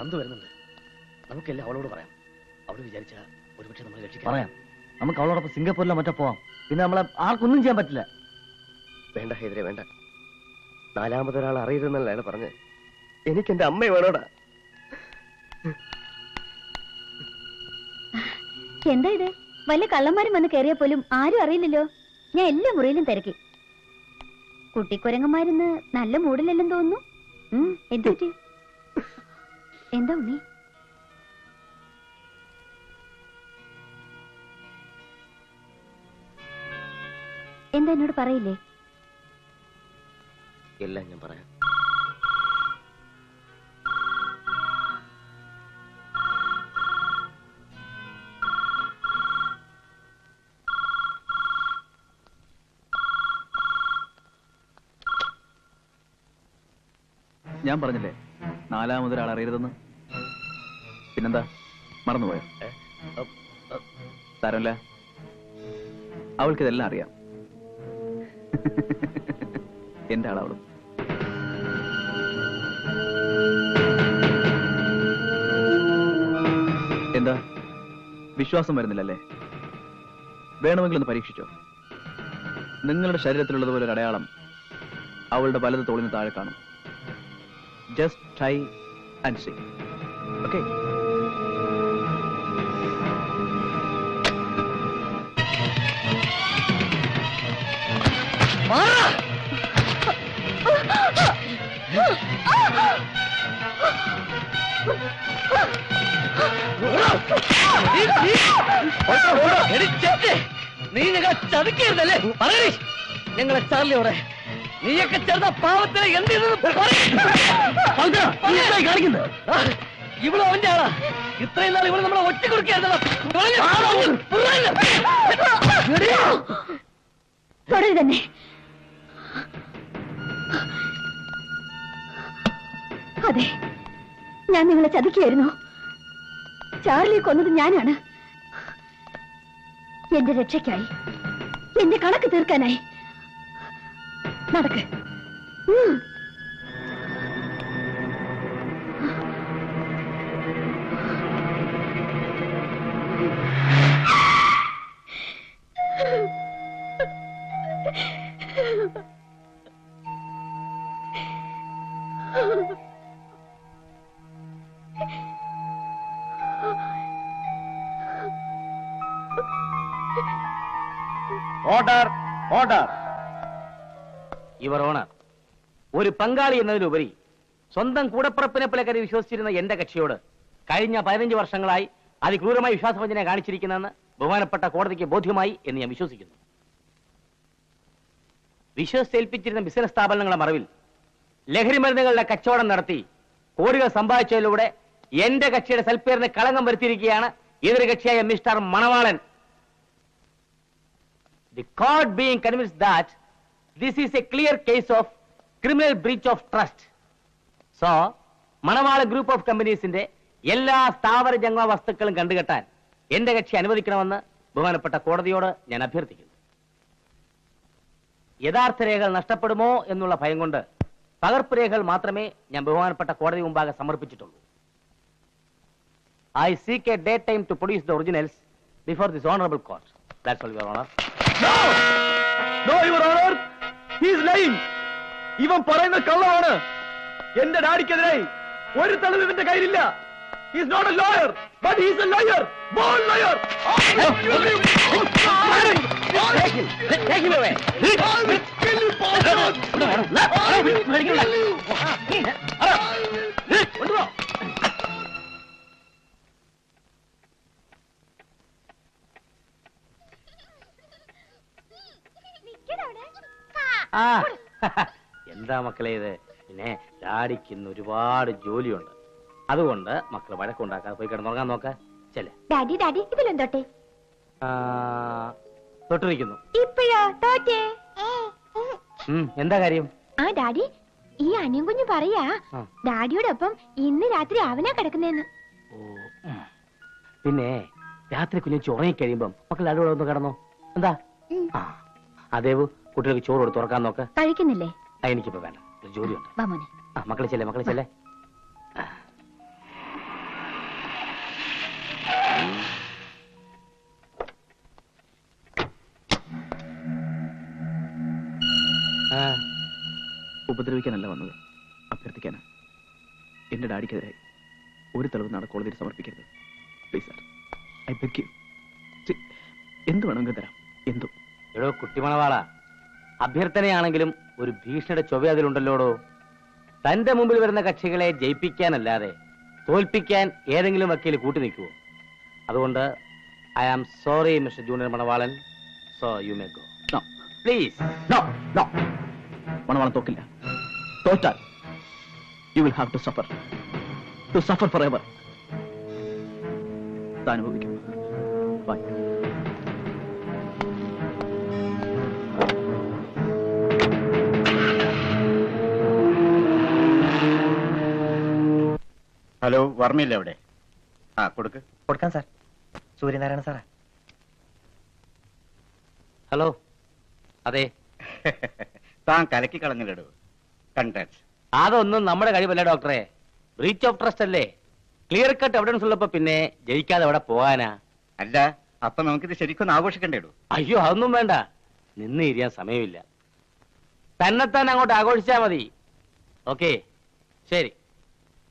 നന്ദു വരുന്നുണ്ട്. നമുക്കെല്ലാം അവളോട് പറയാം. അവൾ വിചാരിച്ച ഒരുപക്ഷെ നമ്മൾ രക്ഷിക്കാം പറയാം. നമുക്ക് അവളോടൊപ്പം സിംഗപ്പൂരിലോ മറ്റോ പോവാം. പിന്നെ നമ്മളെ ആർക്കൊന്നും ചെയ്യാൻ പറ്റില്ല. വേണ്ട ഹൈദരെ വേണ്ട. നാലാമതൊരാൾ അറിയരുതെന്നല്ല അയാൾ പറഞ്ഞത് എനിക്ക് എന്റെ അമ്മ വേണോടാ. എന്താ ഇത്? വലിയ കള്ളന്മാരും വന്ന് കയറിയ പോലും ആരും അറിയില്ലല്ലോ. ഞാൻ എല്ലാ മുറിയിലും തിരക്കി. കുട്ടിക്കുരങ്ങന്മാരിന്ന് നല്ല മൂടിലല്ലെന്ന് തോന്നുന്നു. എന്തു പറ്റി? എന്താ ഉണ്ണി? എന്താ എന്നോട് പറയില്ലേ? എല്ലാം ഞാൻ പറയാം. ഞാൻ പറഞ്ഞില്ലേ നാലാമതൊരാൾ അറിയരുതെന്ന്. പിന്നെന്താ? മറന്നുപോയോ? സാരമില്ല. അവൾക്കിതെല്ലാം അറിയാം. എന്റെ ആളവളും. എന്താ? വിശ്വാസം വരുന്നില്ലല്ലേ? വേണമെങ്കിൽ ഒന്ന് പരീക്ഷിച്ചോ. നിങ്ങളുടെ ശരീരത്തിലുള്ളതുപോലെ ഒരു അടയാളം അവളുടെ വലത് തോളിന് താഴെ കാണും. Just try and see okay നീ ഞങ്ങളെ ചതിക്കരുതല്ലേ? പറയണേ ഞങ്ങളെ ചാർലിയോടെ നീയൊക്കെ ചേർന്ന പാവത്തിനെ എന്ത് കാണിക്കുന്നത്. ഇവൾ അവന്റെ ആളാ. ഇത്രയും നാൾ ഇവൾ നമ്മളെ ഒറ്റ തുടരു തന്നെ. അതെ ഞാൻ നിങ്ങളെ ചതിക്കുകയായിരുന്നു. ചാർലി കൊന്നത് ഞാനാണ്. എന്റെ രക്ഷയ്ക്കായി. എന്റെ കണക്ക് തീർക്കാനായി. നടക്ക്. ഓർഡർ ഓർഡർ ഇവർ ഓണർ. ഒരു പങ്കാളി എന്നതിലുപരി സ്വന്തം കൂടപ്പുറപ്പിനെ പോലെ കരുതി വിശ്വസിച്ചിരുന്ന എന്റെ കക്ഷിയോട് കഴിഞ്ഞ പതിനഞ്ച് വർഷങ്ങളായി അതിക്രൂരമായി വിശ്വാസവഞ്ചന കാണിച്ചിരിക്കുന്നെന്ന് ബഹുമാനപ്പെട്ട കോടതിക്ക് ബോധ്യമായി എന്ന് ഞാൻ വിശ്വസിക്കുന്നു. വിശ്വസിച്ചേൽപ്പിച്ചിരുന്ന ബിസിനസ് സ്ഥാപനങ്ങളുടെ മറവിൽ ലഹരി മരുന്നുകളുടെ കച്ചവടം നടത്തി കോടികൾ സമ്പാദിച്ചതിലൂടെ എന്റെ കക്ഷിയുടെ സൽപ്പേറിന് കളങ്കം വരുത്തിയിരിക്കുകയാണ് എതിർ കക്ഷിയായ mister Manavalan. The code being convince that this is a clear case of criminal breach of trust. So, Manavala group of കമ്പനീസിന്റെ എല്ലാ സ്ഥാവര ജംഗമ വസ്തുക്കളും കണ്ടുകെട്ടാൻ എന്റെ കക്ഷി അനുവദിക്കണമെന്ന് ബഹുമാനപ്പെട്ട കോടതിയോട് ഞാൻ അഭ്യർത്ഥിക്കുന്നു. യഥാർത്ഥ രേഖകൾ നഷ്ടപ്പെടുമോ എന്നുള്ള ഭയം കൊണ്ട് പകർപ്പ് രേഖകൾ മാത്രമേ ഞാൻ ബഹുമാനപ്പെട്ട കോടതി മുമ്പാകെ സമർപ്പിച്ചിട്ടുള്ളൂ. I seek a day time to produce the originals before this honourable court that's all your honour no your honour ഇവൻ പറയുന്ന കള്ളമാണ് എന്റെ ഡാഡിക്കെതിരായി ഒരു തെളിവ് ഇവന്റെ കയ്യിലില്ല he's not a lawyer but he's a lawyer ball lawyer Take him away. ആ. എന്താ മക്കളെ ഇത്? പിന്നെ ഡാഡിക്ക് ഇന്ന് ഒരുപാട് ജോലിയുണ്ട്. അതുകൊണ്ട് മക്കൾ വഴക്കുണ്ടാക്കാതെ പോയി കിടന്നുറങ്ങാൻ നോക്ക. ചെല്ലേ. ഡാഡി ഡാഡി ഇതിലെന്തോട്ടെ? തൊട്ടിരിക്കുന്നു. ഇപ്പഴോ? തോറ്റേ? എന്താ കാര്യം? ആ ഡാഡി ഈ അനിയൻ കുഞ്ഞു പറയാ ഡാഡിയോടൊപ്പം ഇന്ന് രാത്രി അവനാ കിടക്കുന്നേന്ന്. ഓ, പിന്നെ രാത്രി കുഞ്ഞു ചുറങ്ങി കഴിയുമ്പം മക്കൾ ഡാഡിയോടെ ഒന്ന് കിടന്നോ എന്താ അതേവ്. കുട്ടികൾക്ക് ചോറ് കൊടുത്ത് തുറക്കാൻ നോക്ക്. കഴിക്കുന്നില്ലേ? എനിക്കിപ്പോ വേണ്ട. ഒരു ജോലിയുണ്ട്. വാ മോനെ. മക്കളെ ചെല്ലേ മക്കളെ ചെല്ലേ. ആ, ഉപദ്രവിക്കാനല്ല വന്നത്. അഭ്യർത്ഥിക്കാനാ. എന്റെ ഡാഡിക്കെതിരായി ഒരു തെളിവ് നാളെ കോടതിയിൽ സമർപ്പിക്കരുത്. Please sir I beg you എന്ത് വേണമെങ്കിലും തരാം. എന്തോ? കുട്ടിമണവാളാ. അഭ്യർത്ഥനയാണെങ്കിലും ഒരു ഭീഷണിയുടെ ചൊവ്വ അതിലുണ്ടല്ലോടോ? തന്റെ മുമ്പിൽ വരുന്ന കക്ഷികളെ ജയിപ്പിക്കാനല്ലാതെ തോൽപ്പിക്കാൻ ഏതെങ്കിലും വക്കീൽ കൂട്ടി നിൽക്കുമോ അതുകൊണ്ട് I am sorry mister junior Manavalan. So you may go. No. Please. No no. Manavalan തോക്കില്ല. തോറ്റാൽ you will have to suffer. To suffer forever. അനുഭവിക്കും ബൈ. ഹലോ വർമ്മയില്ലേ അവിടെ? ആ കൊടുക്ക്. കൊടുക്കാം സാർ. സൂര്യനാരായണ സാറാ. ഹലോ. അതെ. താൻ കലക്കി കളഞ്ഞില്ലടോ. കൺഗ്രാറ്റ്സ് അതൊന്നും നമ്മുടെ കഴിവല്ല ഡോക്ടറെ. ബ്രീച്ച് ഓഫ് ട്രസ്റ്റ് അല്ലേ? ക്ലിയർ കട്ട് എവിഡൻസ് ഉള്ളപ്പോ പിന്നെ ജയിക്കാതെ അവിടെ പോകാനാ. അല്ല അപ്പൊ നമുക്കിത് ശരിക്കൊന്ന് ആഘോഷിക്കണ്ടേടു? അയ്യോ അതൊന്നും വേണ്ട. നിന്ന് ഇരിയാൻ സമയമില്ല. തന്നെത്താൻ അങ്ങോട്ട് ആഘോഷിച്ചാ മതി. ഓക്കെ. ശരി.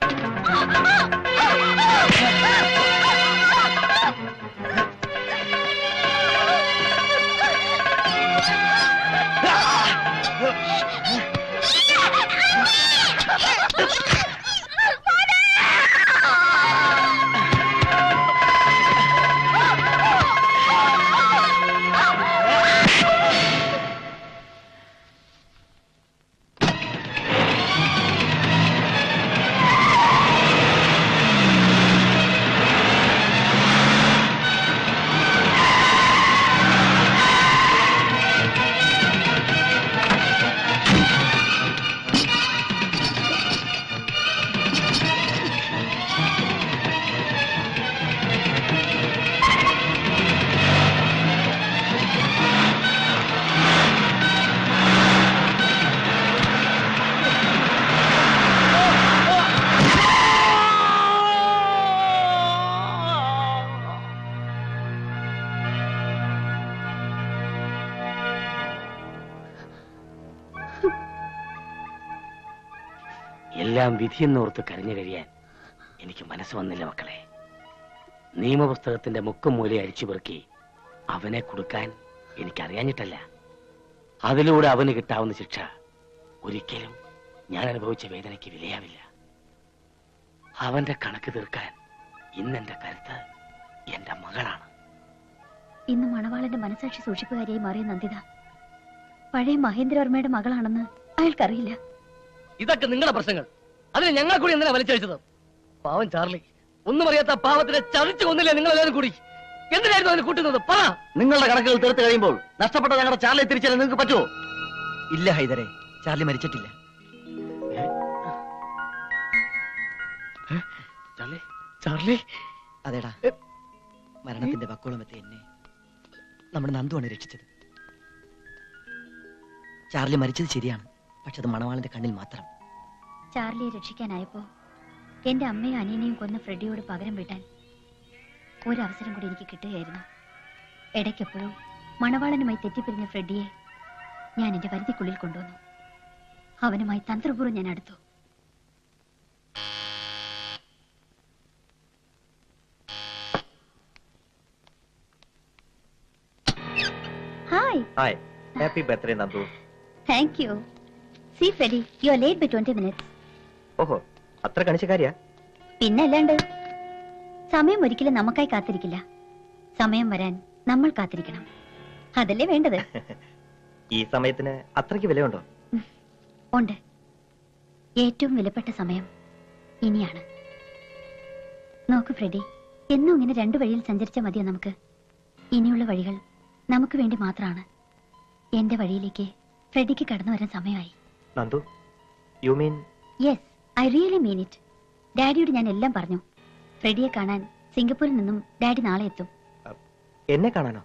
Ha ha ha! എല്ലാം വിധിയെന്നോർത്ത് കരഞ്ഞു കഴിയാൻ എനിക്ക് മനസ്സ് വന്നില്ല മക്കളെ. നിയമപുസ്തകത്തിന്റെ മുക്കും മൂല അരിച്ചു പെറുക്കി അവനെ കൊടുക്കാൻ എനിക്കറിയാഞ്ഞിട്ടല്ല. അതിലൂടെ അവന് കിട്ടാവുന്ന ശിക്ഷ ഒരിക്കലും ഞാൻ അനുഭവിച്ച വേദനയ്ക്ക് വിലയാവില്ല. അവന്റെ കണക്ക് തീർക്കാൻ ഇന്നെന്റെ കരുത്ത് എന്റെ മകളാണ്. ഇന്ന് മണവാളന്റെ മനസാക്ഷി സൂക്ഷിപ്പുകാരിയായി മാറിയ നന്ദിത പഴയ മഹേന്ദ്രവർമ്മയുടെ മകളാണെന്ന് അയാൾക്കറിയില്ല. ഇതൊക്കെ നിങ്ങളുടെ പ്രശ്നങ്ങൾ. അതിന് ഞങ്ങളെ കൂടി എന്തിനാ വലിച്ചഴിച്ചത്? പാവം ചാർലി ഒന്നും അറിയാത്ത പാവത്തിനെ ചതിച്ചു കൊന്നില്ലേ നിങ്ങൾ എല്ലാവരും കൂടി? എന്തിനായിരുന്നു അതിന് കൂട്ടുന്നത്? പറ. നിങ്ങളുടെ കണക്കുകൾ തീർത്ത് കഴിയുമ്പോൾ നഷ്ടപ്പെട്ട ഞങ്ങളുടെ ചാർലി തിരിച്ചറിയാൻ നിങ്ങൾക്ക് പറ്റുമോ? ഇല്ല ഹൈദരെ. ചാർലി മരിച്ചിട്ടില്ല. ചാർലി? ചാർലി? അതേടാ. മരണത്തിന്റെ വക്കോളം എത്തി എന്നെ നമ്മുടെ നന്ദുവാണ് രക്ഷിച്ചത്. ചാർലി മരിച്ചത് ശരിയാണ് പക്ഷെ അത് മണവാളിന്റെ കണ്ണിൽ മാത്രം. ചാർലിയെ രക്ഷിക്കാനായപ്പോ എന്റെ അമ്മയും അനിയനെയും കൊന്ന ഫ്രെഡിയോട് പകരം വീട്ടാൻ ഒരവസരം കൂടി എനിക്ക് കിട്ടുകയായിരുന്നു. ഇടയ്ക്കെപ്പോഴും മണവാളനുമായി തെറ്റിപ്പിരിഞ്ഞ ഫ്രെഡിയെ ഞാൻ എന്റെ പരിധിക്കുള്ളിൽ കൊണ്ടുവന്നു. അവനുമായി തന്ത്രപൂർവം ഞാൻ അടുത്തു. Hi. Hi. Happy birthday Nandu. Thank you see Freddy you are late by twenty minutes ഓഹോ അത്ര കണിച്ചക്കാരിയാ പിന്നെ അല്ലാണ്ട് സമയം ഒരിക്കലും നമുക്കായി കാത്തിരിക്കില്ല. സമയം വരാൻ നമ്മൾ കാത്തിരിക്കണം. അതല്ലേ വേണ്ടത്? ഈ സമയത്തിന് അത്രയ്ക്ക് വിലയുണ്ടോ? ഉണ്ട്. ഏറ്റവും വിലപ്പെട്ട സമയം ഇനിയാണ്. നോക്കൂ ഫ്രെഡി എന്നും ഇങ്ങനെ രണ്ടു വഴിയിൽ സഞ്ചരിച്ചാൽ മതിയോ നമുക്ക്? ഇനിയുള്ള വഴികൾ നമുക്ക് വേണ്ടി മാത്രമാണ് എന്റെ വഴിയിലേക്ക് ഫ്രെഡിക്ക് കടന്നു വരാൻ സമയമായി. Nandu you mean yes I really mean it. ഡാഡിയോട് ഞാൻ എല്ലാം പറഞ്ഞു. ഫ്രെഡിയെ കാണാൻ സിംഗപ്പൂരിൽ നിന്നും ഡാഡി നാളെ എത്തും. എന്നെ കാണാനോ?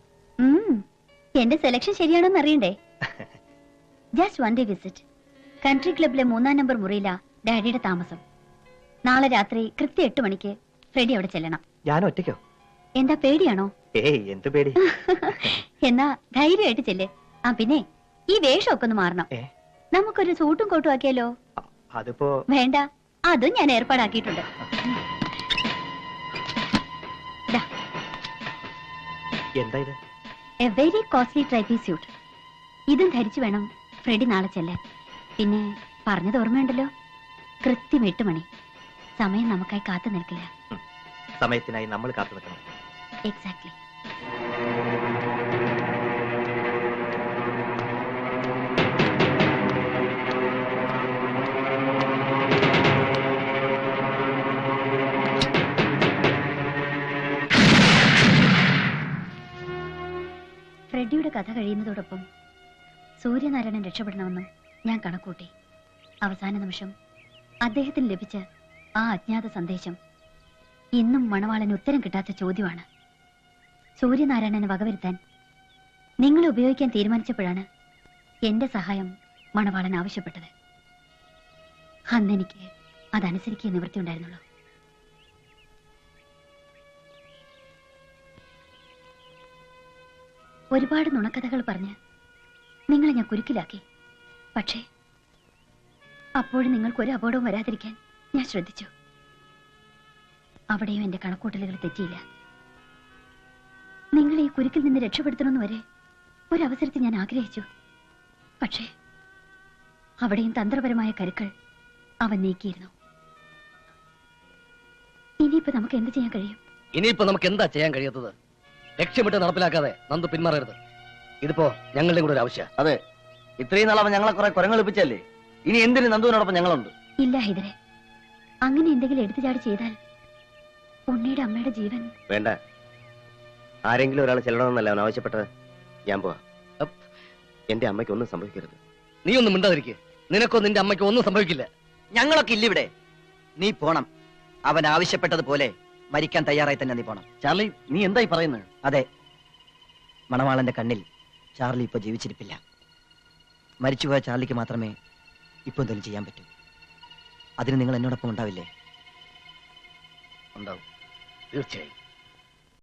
എന്റെ സെലക്ഷൻ ശരിയാണോന്ന് അറിയണ്ടേ? Just one day visit country ക്ലബിലെ മൂന്നാം നമ്പർ മുറിയില ഡാഡിയുടെ താമസം. നാളെ രാത്രി കൃത്യം എട്ട് മണിക്ക് ഫ്രെഡി അവിടെ ചെല്ലണം. ഞാൻ ഒറ്റയ്ക്കോ? എന്താ പേടിയാണോ? ഏയ് എന്ത് പേടി? എന്നാ ധൈര്യമായിട്ട് ചെല്ലേ. ആ പിന്നെ ഈ വേഷമൊക്കെ ഒന്ന് മാറണം. നമുക്കൊരു സൂട്ടും കോട്ടും ആക്കിയാലോ? അതിപ്പോ വേണ്ട അതും ഞാൻ ഏർപ്പാടാക്കിയിട്ടുണ്ട്. ദാ, എന്താ ഇത്? A very costly trippy suit ഇതും ധരിച്ചു വേണം ഫ്രെഡി നാളെ ചെല്ലാൻ. പിന്നെ പറഞ്ഞത് ഓർമ്മയുണ്ടല്ലോ? കൃത്യം എട്ട് മണി. സമയം നമുക്കായി കാത്തു നിൽക്കില്ല. സമയത്തിനായി നമ്മൾ കാത്തു നിൽക്കണം. എക്സാക്ട്ലി കഥ കഴിയുന്നതോടൊപ്പം സൂര്യനാരായണൻ രക്ഷപ്പെടണമെന്ന് ഞാൻ കണക്കൂട്ടി. അവസാന നിമിഷം അദ്ദേഹത്തിന് ലഭിച്ച ആ അജ്ഞാത സന്ദേശം ഇന്നും മണവാളന് ഉത്തരം കിട്ടാത്ത ചോദ്യമാണ്. സൂര്യനാരായണനെ വകവരുത്താൻ നിങ്ങളെ ഉപയോഗിക്കാൻ തീരുമാനിച്ചപ്പോഴാണ് എന്റെ സഹായം മണവാളൻ ആവശ്യപ്പെട്ടത്. അന്നെനിക്ക് അതനുസരിക്കേ നിവൃത്തി ഉണ്ടായിരുന്നുള്ളൂ ഒരുപാട് നുണക്കഥകൾ പറഞ്ഞ് നിങ്ങളെ ഞാൻ കുരുക്കിലാക്കി. പക്ഷേ അപ്പോഴും നിങ്ങൾക്കൊരു അപകടവും വരാതിരിക്കാൻ ഞാൻ ശ്രദ്ധിച്ചു. അവിടെയും എന്റെ കണക്കൂട്ടലുകൾ തെറ്റിയില്ല. നിങ്ങളെ ഈ കുരുക്കിൽ നിന്ന് രക്ഷപ്പെടുത്തണമെന്ന് വരെ ഒരവസരത്തിൽ ഞാൻ ആഗ്രഹിച്ചു. പക്ഷേ അവിടെയും തന്ത്രപരമായ കരുക്കൾ അവൻ നീക്കിയിരുന്നു. ഇനിയിപ്പോ നമുക്ക് എന്ത് ചെയ്യാൻ കഴിയും? ഇനിയിപ്പോ നമുക്ക് എന്താ ചെയ്യാൻ കഴിയാത്തത്? ലക്ഷ്യമിട്ട് നടപ്പിലാക്കാതെ നന്ദു പിന്മാറരുത്. ഇതിപ്പോ ഞങ്ങളുടെ കൂടെ ഒരു ആവശ്യം. അതെ. ഇത്രയും നാളവൻ ഞങ്ങളെ കുറെ കുരങ്ങളിപ്പിച്ചല്ലേ ഇനി എന്തിന് നന്ദുവിനോടൊപ്പം ഞങ്ങളുണ്ട്? ഇല്ല ഹൈദരെ. അങ്ങനെ എന്തെങ്കിലും എടുത്തു ചാടി ചെയ്താൽ ഉണ്ണിയുടെ അമ്മയുടെ ജീവൻ. വേണ്ട. ആരെങ്കിലും ഒരാൾ ചെല്ലണമെന്നല്ല അവൻ ആവശ്യപ്പെട്ടത്? ഞാൻ പോവാ. അപ്പ്. എന്റെ അമ്മയ്ക്ക് ഒന്നും സംഭവിക്കരുത്. നീ ഒന്നും മിണ്ടാതിരിക്കേ. നിനക്കോ നിന്റെ അമ്മയ്ക്കോ ഒന്നും സംഭവിക്കില്ല. ഞങ്ങളൊക്കെ ഇല്ലിവിടെ. നീ പോണം. അവൻ ആവശ്യപ്പെട്ടതുപോലെ മരിക്കാൻ തയ്യാറായി തന്നെ നീ പോണം. ചാർലി നീ എന്തായി പറയുന്നത്? അതെ മണവാളന്റെ കണ്ണിൽ ചാർലി ഇപ്പൊ ജീവിച്ചിരിപ്പില്ല. മരിച്ചുപോയ ചാർലിക്ക് മാത്രമേ ഇപ്പൊ എന്തെങ്കിലും ചെയ്യാൻ പറ്റൂ. അതിന് നിങ്ങൾ എന്നോടൊപ്പം ഉണ്ടാവില്ലേ? ഉണ്ടാവും. തീർച്ചയായും.